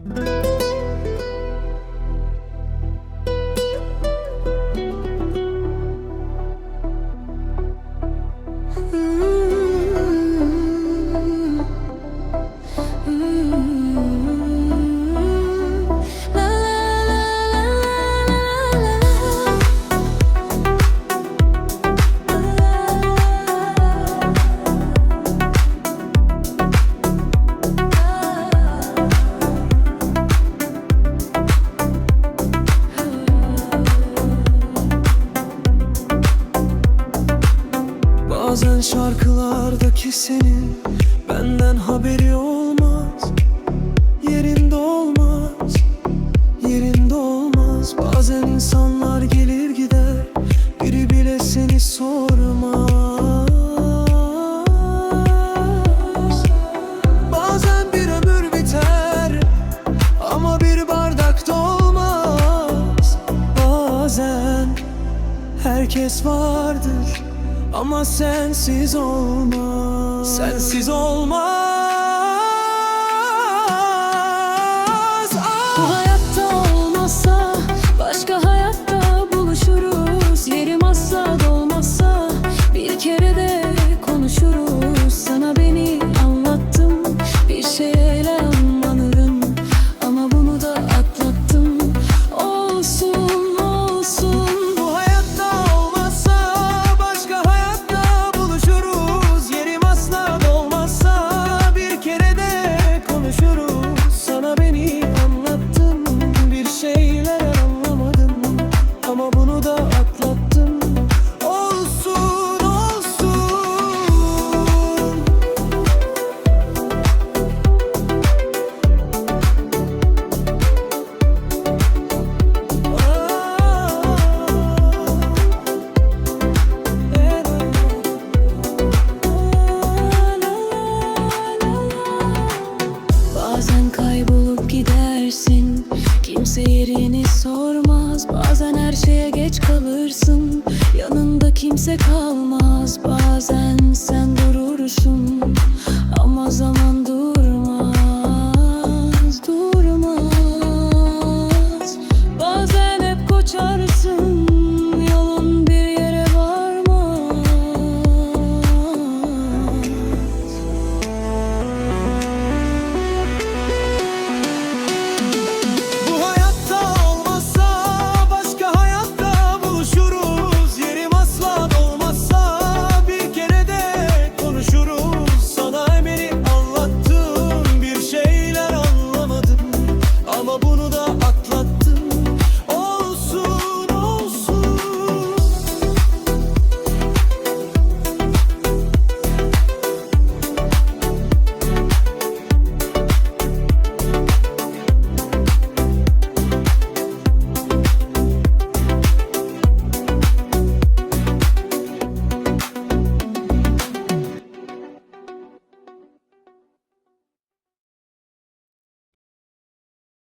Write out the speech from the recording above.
Mm-hmm. Mm-hmm. mm-hmm. Bazen şarkılardaki senin benden haberi olmaz. Yerinde olmaz, yerinde olmaz. Bazen insanlar gelir gider, biri bile seni sormaz. Bazen bir ömür biter ama bir bardak dolmaz Bazen Herkes vardır ama sensiz olmaz. Sensiz olmaz Kimse sormaz. Bazen her şeye geç kalırsın. Yanında kimse kalmaz. Bazen sen durursun Ama zaman dur